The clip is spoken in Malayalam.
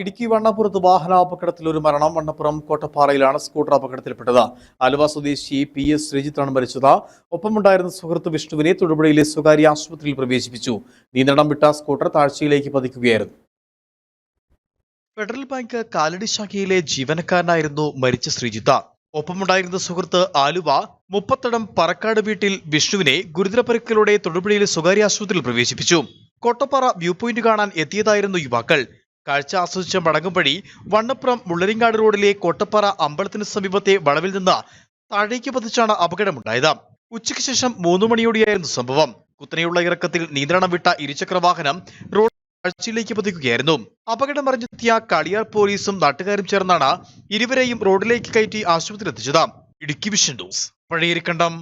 ഇടുക്കി വണ്ണപ്പുറത്ത് വാഹനാപകടത്തിൽ ഒരു മരണം. വണ്ണപ്പുറം കോട്ടപ്പാറയിലാണ് സ്കൂട്ടർ അപകടത്തിൽപ്പെട്ടത്. ആലുവ സ്വദേശി പി എസ് ശ്രീജിത്താണ് മരിച്ചത്. ഒപ്പമുണ്ടായിരുന്ന സുഹൃത്ത് വിഷ്ണുവിനെ തൊടുപുഴയിലെ സ്വകാര്യ ആശുപത്രിയിൽ പ്രവേശിപ്പിച്ചു. നിയന്ത്രണം വിട്ട സ്കൂട്ടർ താഴ്ചയിലേക്ക് പതിക്കുകയായിരുന്നു. ഫെഡറൽ ബാങ്ക് കാലടി ശാഖയിലെ ജീവനക്കാരനായിരുന്നു മരിച്ച ശ്രീജിത്ത. ഒപ്പമുണ്ടായിരുന്ന സുഹൃത്ത് ആലുവ മുപ്പത്തടം പറക്കാട് വീട്ടിൽ വിഷ്ണുവിനെ ഗുരുതര പരിക്കുകളോടെ തൊടുപുഴയിലെ സ്വകാര്യ ആശുപത്രിയിൽ പ്രവേശിപ്പിച്ചു. കോട്ടപ്പാറ വ്യൂ പോയിന്റ് കാണാൻ എത്തിയതായിരുന്നു യുവാക്കൾ. കാഴ്ച ആസ്വദിച്ച മടങ്ങും വഴി വണ്ണപ്പുറം മുള്ളരിങ്ങാട് റോഡിലെ കോട്ടപ്പാറ അമ്പലത്തിന് സമീപത്തെ വളവിൽ നിന്ന് താഴേക്ക് പതിച്ചാണ് അപകടമുണ്ടായത്. ഉച്ചയ്ക്ക് ശേഷം മൂന്ന് മണിയോടെയായിരുന്നു സംഭവം. കുത്തനെയുള്ള ഇറക്കത്തിൽ നിയന്ത്രണം വിട്ട ഇരുചക്ര വാഹനം റോഡ് കാഴ്ചയിലേക്ക് പതിക്കുകയായിരുന്നു. അപകടം അറിഞ്ഞെത്തിയ കളിയാർ പോലീസും നാട്ടുകാരും ചേർന്നാണ് ഇരുവരെയും റോഡിലേക്ക് കയറ്റി ആശുപത്രിയിൽ എത്തിച്ചത് ഇടുക്കി വിഷൻ ന്യൂസ് പഴയരിക്കണ്ടം.